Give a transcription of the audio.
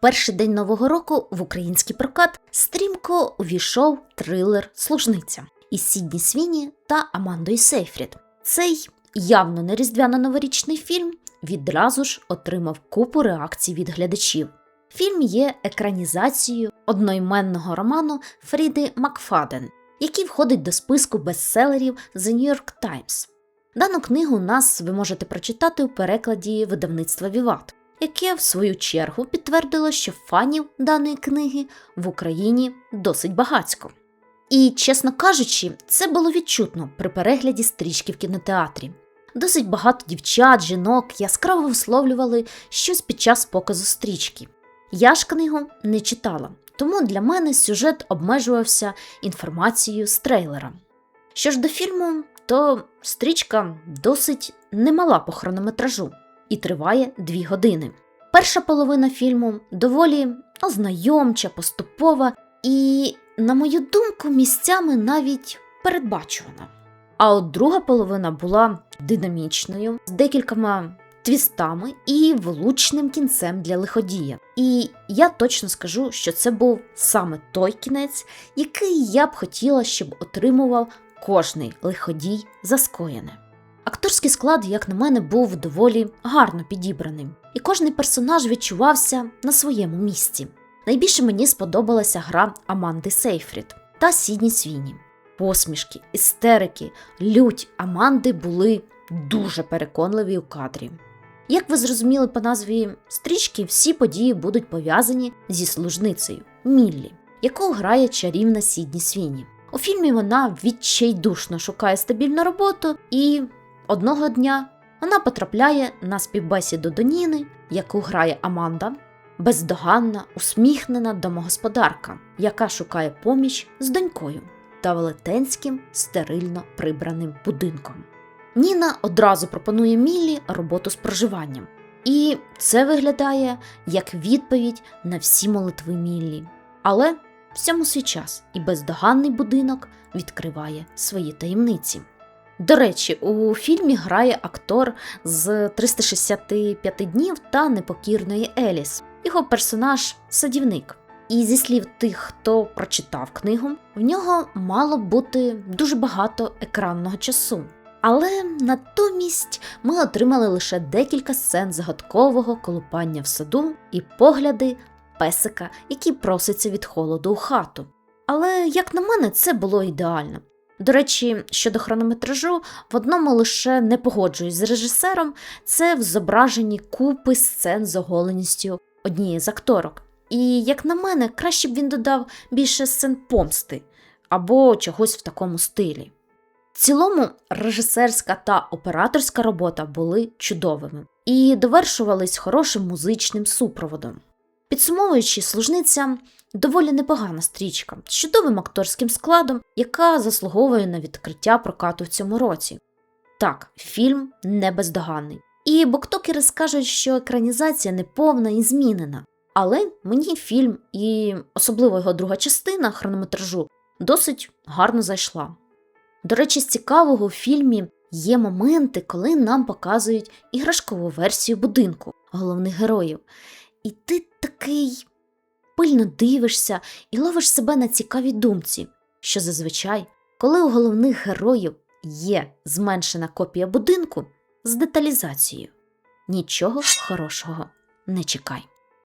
перший день нового року в український прокат стрімко увійшов трилер Служниця із Сідні Свіні та Амандою Сейфрід. Цей явно не різдвяно-новорічний фільм відразу ж отримав купу реакцій від глядачів. Фільм є екранізацією одноіменного роману Фріди Макфаден, який входить до списку бестселерів The New York Times. Дану книгу нас ви можете прочитати у перекладі видавництва Віват, яке в свою чергу підтвердило, що фанів даної книги в Україні досить багатько. І, чесно кажучи, це було відчутно при перегляді стрічки в кінотеатрі. Досить багато дівчат, жінок яскраво висловлювали щось під час показу стрічки. Я ж книгу не читала, тому для мене сюжет обмежувався інформацією з трейлера. Що ж до фільму, то стрічка досить немала по хронометражу і триває дві години. Перша половина фільму доволі ознайомча, поступова і, на мою думку, місцями навіть передбачувана. А от друга половина була динамічною, з декількома твістами і влучним кінцем для лиходія. І я точно скажу, що це був саме той кінець, який я б хотіла, щоб отримував кожний лиходій за скоєне. Акторський склад, як на мене, був доволі гарно підібраним, і кожний персонаж відчувався на своєму місці. Найбільше мені сподобалася гра Аманди Сейфрід та Сідні Свіні. Посмішки, істерики, лють Аманди були дуже переконливі у кадрі. Як ви зрозуміли по назві стрічки, всі події будуть пов'язані зі служницею Міллі, яку грає чарівна Сідні Свіні. У фільмі вона відчайдушно шукає стабільну роботу, і одного дня вона потрапляє на співбесіду до Ніни, яку грає Аманда, бездоганна, усміхнена домогосподарка, яка шукає поміч з донькою та велетенським стерильно прибраним будинком. Ніна одразу пропонує Міллі роботу з проживанням. І це виглядає як відповідь на всі молитви Міллі. Але всьому свій час і бездоганний будинок відкриває свої таємниці. До речі, у фільмі грає актор з 365 днів та непокірної Еліс. Його персонаж садівник. І зі слів тих, хто прочитав книгу, в нього мало бути дуже багато екранного часу. Але натомість ми отримали лише декілька сцен загадкового колупання в саду і погляди песика, який проситься від холоду у хату. Але, як на мене, це було ідеально. До речі, щодо хронометражу, в одному лише не погоджуюсь з режисером, це в зображенні купи сцен з оголеністю однієї з акторок. І, як на мене, краще б він додав більше сцен помсти або чогось в такому стилі. В цілому, режисерська та операторська робота були чудовими і довершувались хорошим музичним супроводом. Підсумовуючи, служниця доволі непогана стрічка з чудовим акторським складом, яка заслуговує на відкриття прокату в цьому році. Так, фільм не бездоганний. І буктокери скажуть, що екранізація неповна і змінена. Але мені фільм і особливо його друга частина хронометражу досить гарно зайшла. До речі, з цікавого в фільмі є моменти, коли нам показують іграшкову версію будинку головних героїв. І ти такий пильно дивишся і ловиш себе на цікавій думці, що зазвичай, коли у головних героїв є зменшена копія будинку з деталізацією, нічого хорошого не чекай.